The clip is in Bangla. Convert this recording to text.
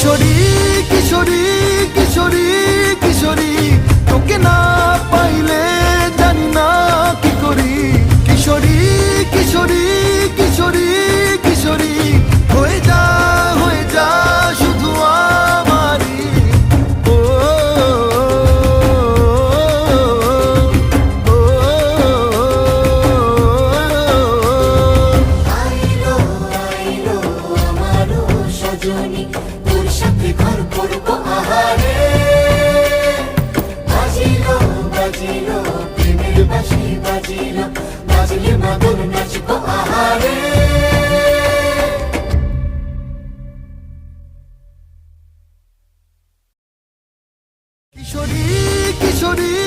কিশোরী কিশোরী কিশোরী কিশোরী। কিশোরী কিশোরী।